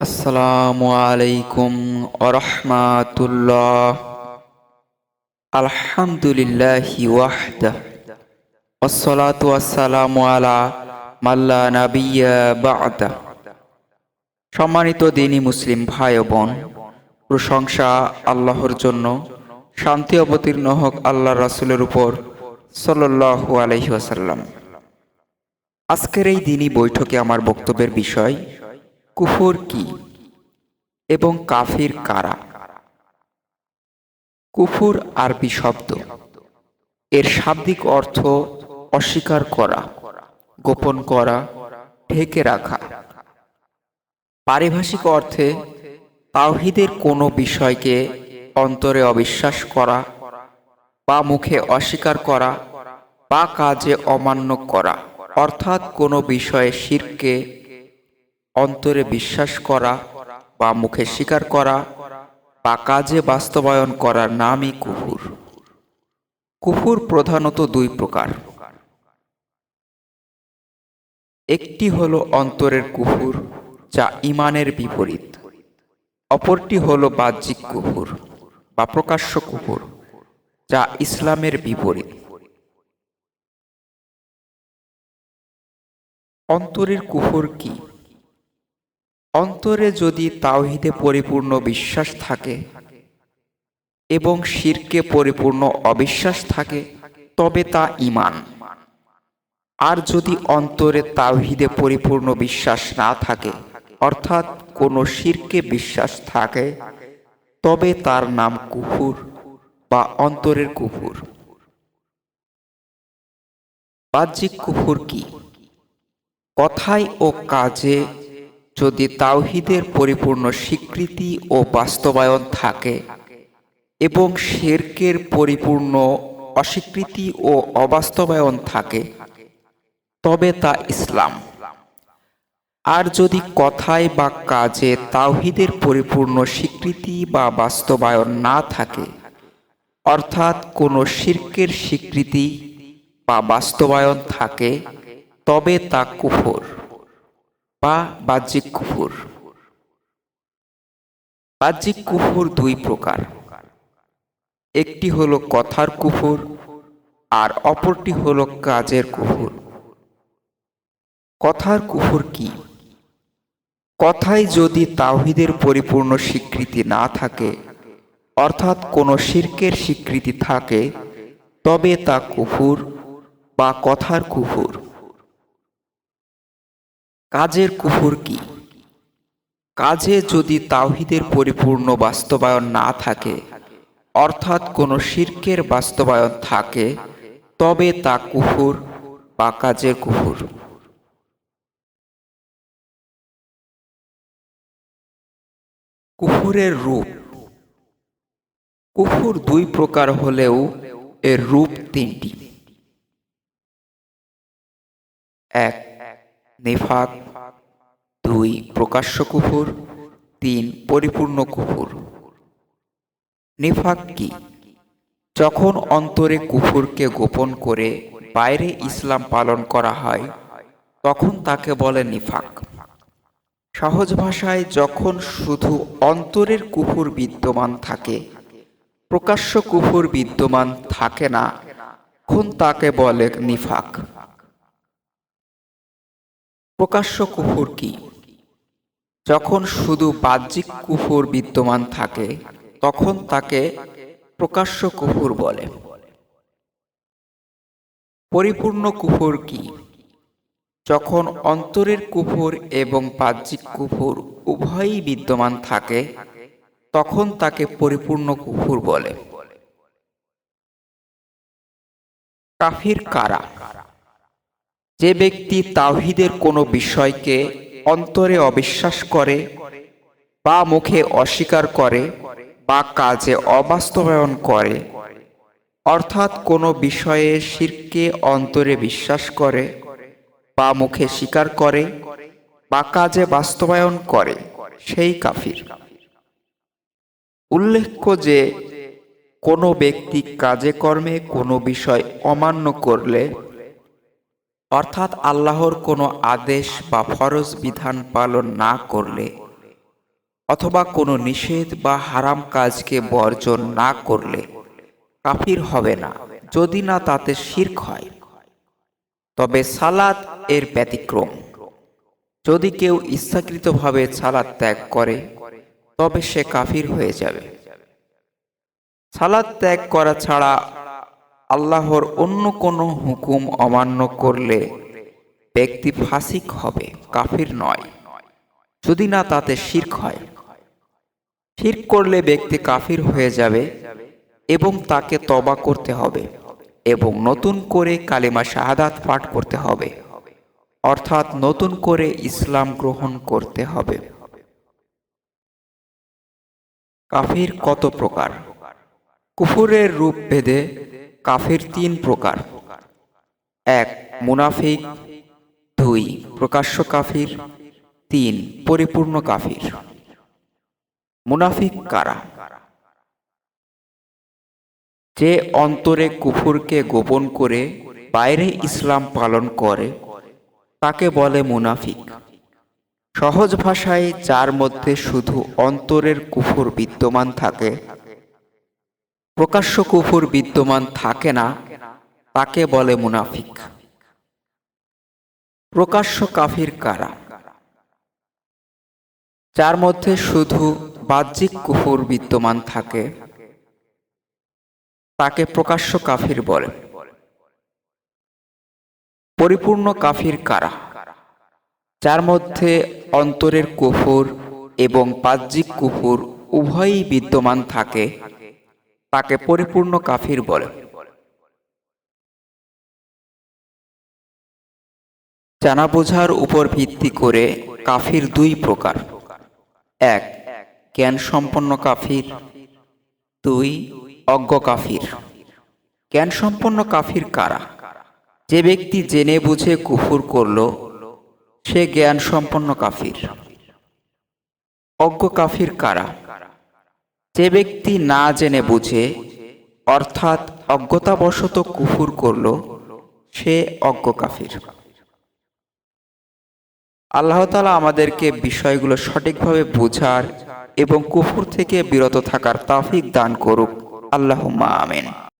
আসসালামু আলাইকুম আরহামাতুল্লাহ আলহামদুলিল্লাহি ওয়াহদা। আসসালাতু আসসালামু আলা মাল্লা নাবিয়া বাদা। সম্মানিত দিনী মুসলিম ভাই বোন, প্রশংসা আল্লাহর জন্য, শান্তি অবতীর্ণ হোক আল্লাহ রাসুলের উপর সাল্লু আলাইহি আসাল্লাম আজকের এই দিনই বৈঠকে আমার বক্তব্যের বিষয় কুফর কি এবং কাফির কারা? কুফুর আরবি শব্দ। এর শাব্দিক অর্থ অস্বীকার করা, গোপন করা, ঢেকে রাখা। পারিভাষিক অর্থে তাওহিদের কোনো বিষয়কে অন্তরে অবিশ্বাস করা বা মুখে অস্বীকার করা বা কাজে অমান্য করা, অর্থাৎ কোনো বিষয়ে শিরকে অন্তরে বিশ্বাস করা বা মুখে স্বীকার করা বা কাজে বাস্তবায়ন করার নামই কুফুর। কুফুর প্রধানত দুই প্রকার। একটি হল অন্তরের কুফুর, যা ইমানের বিপরীত। অপরটি হল বাহ্যিক কুফুর বা প্রকাশ্য কুফুর, যা ইসলামের বিপরীত। অন্তরের কুফুর কি? অন্তরে যদি তাওহিদে পরিপূর্ণ বিশ্বাস থাকে এবং শিরকে পরিপূর্ণ অবিশ্বাস থাকে, তবে তা ইমান আর যদি অন্তরে তাওহিদে পরিপূর্ণ বিশ্বাস না থাকে, অর্থাৎ কোনো শিরকে বিশ্বাস থাকে, তবে তার নাম কুফুর বা অন্তরের কুফুর। বাহ্যিক কুফুর কি? কথায় ও কাজে যদি তাওহিদের পরিপূর্ণ স্বীকৃতি ও বাস্তবায়ন থাকে এবং শেরকের পরিপূর্ণ অস্বীকৃতি ও অবাস্তবায়ন থাকে, তবে তা ইসলাম। আর যদি কথায় বা কাজে তাওহিদের পরিপূর্ণ স্বীকৃতি বা বাস্তবায়ন না থাকে, অর্থাৎ কোনো শির্কের স্বীকৃতি বা বাস্তবায়ন থাকে, তবে তা কুফর। বা বাহ্যিক কুফুর। বাহ্যিক কুফুর দুই প্রকার। একটি হলো কথার কুফুর আর অপরটি হলো কাজের কুফুর। কথার কুফুর কি? কথায় যদি তাওহিদের পরিপূর্ণ স্বীকৃতি না থাকে, অর্থাৎ কোনো শির্কের স্বীকৃতি থাকে, তবে তা কুফুর বা কথার কুফুর। কাজের কুফুর কি? কাজে যদি তাওহিদের পরিপূর্ণ বাস্তবায়ন না থাকে, অর্থাৎ কোনো শির্কের বাস্তবায়ন থাকে, তবে তা কুফুর বা কাজের কুফুর। কুফুরের রূপ। কুফুর দুই প্রকার হলেও এর রূপ তিনটি। এক, নিফাক দুই প্রকাশ্য কুফুর, তিন পরিপূর্ণ কুফুর। নিফাক কি? যখন অন্তরে কুফুরকে গোপন করে বাইরে ইসলাম পালন করা হয়, তখন তাকে বলে নিফাক। সহজ ভাষায়, যখন শুধু অন্তরের কুফুর বিদ্যমান থাকে, প্রকাশ্য কুফুর বিদ্যমান থাকে না, তখন তাকে বলে নিফাক। প্রকাশ্য কুফুর কি? যখন শুধু বাহ্যিক কুফুর বিদ্যমান থাকে, তখন তাকে প্রকাশ্য কুফুর বলে। পরিপূর্ণ কুফুর কি? যখন অন্তরের কুফুর এবং বাহ্যিক কুফুর উভয়ই বিদ্যমান থাকে, তখন তাকে পরিপূর্ণ কুফুর বলে। কাফির কারা? যে ব্যক্তি তাওহিদের কোনো বিষয়কে অন্তরে অবিশ্বাস করে, বা মুখে অস্বীকার করে, বা কাজে অবাস্তবায়ন করে। অর্থাৎ কোনো বিষয়ে শিরকে অন্তরে বিশ্বাস করে, বা মুখে স্বীকার করে, বা কাজে বাস্তবায়ন করে, সেই কাফির। উল্লেখ্য যে, কোনো ব্যক্তি কাজে কর্মে কোনো বিষয় অমান্য করলে অর্থাৎ আল্লাহর কোনো আদেশ বা ফরজ বিধান পালন না করলে অথবা কোনো নিষেধ বা হারাম কাজকে বর্জন না করলে কাফির হবে না, যদি না তাতে শির্ক হয়। তবে সালাত এর ব্যতিক্রম। যদি কেউ ইচ্ছাকৃতভাবে সালাত ত্যাগ করে, তবে সে কাফির হয়ে যাবে। সালাত ত্যাগ করা ছাড়া আল্লাহর অন্য কোনো হুকুম অমান্য করলে ব্যক্তি ফাসিক হবে, কাফির নয়। যদি না, তাতে শির্ক হয়। শির্ক করলে ব্যক্তি কাফির হয়ে যাবে এবং তাকে তবা করতে হবে এবং নতুন করে কালিমা শাহাদাত পাঠ করতে হবে। অর্থাৎ নতুন করে ইসলাম গ্রহণ করতে হবে। কাফির কত প্রকার? কুফুরের রূপ ভেদে কাফির তিন প্রকার। এক, মুনাফিক। দুই, প্রকাশ্য কাফির। তিন, পরিপূর্ণ কাফির। মুনাফিক কারা? যে অন্তরে কুফুরকে গোপন করে বাইরে ইসলাম পালন করে, তাকে বলে মুনাফিক। সহজ ভাষায় যার মধ্যে শুধু অন্তরের কুফুর বিদ্যমান থাকে প্রকাশ্য কুফুর বিদ্যমান থাকে না, তাকে বলে মুনাফিক। প্রকাশ্য কাফির কারা? যার মধ্যে শুধু বাহ্যিক কুফুর বিদ্যমান থাকে, তাকে প্রকাশ্য কাফির বলে। পরিপূর্ণ কাফির কারা? যার মধ্যে অন্তরের কুফুর এবং বাহ্যিক কুফুর উভয়ই বিদ্যমান থাকে তাকে পরিপূর্ণ কাফির বলে। জানা বোঝার উপর ভিত্তি করে কাফির দুই প্রকার। এক জ্ঞান সম্পন্ন কাফির। দুই, অজ্ঞ কাফির। জ্ঞান সম্পন্ন কাফির কারা? যে ব্যক্তি জেনে বুঝে কুফুর করল, সে জ্ঞান সম্পন্ন কাফির। অজ্ঞ কাফির কারা? যে ব্যক্তি না জেনে বুঝে, অর্থাৎ অজ্ঞতাবশত কুফুর করল, সে অজ্ঞ কাফির। আল্লাহতালা আমাদেরকে বিষয়গুলো সঠিকভাবে বোঝার এবং কুফুর থেকে বিরত থাকার তাফিক দান করুক। আল্লাহ মা আমিন।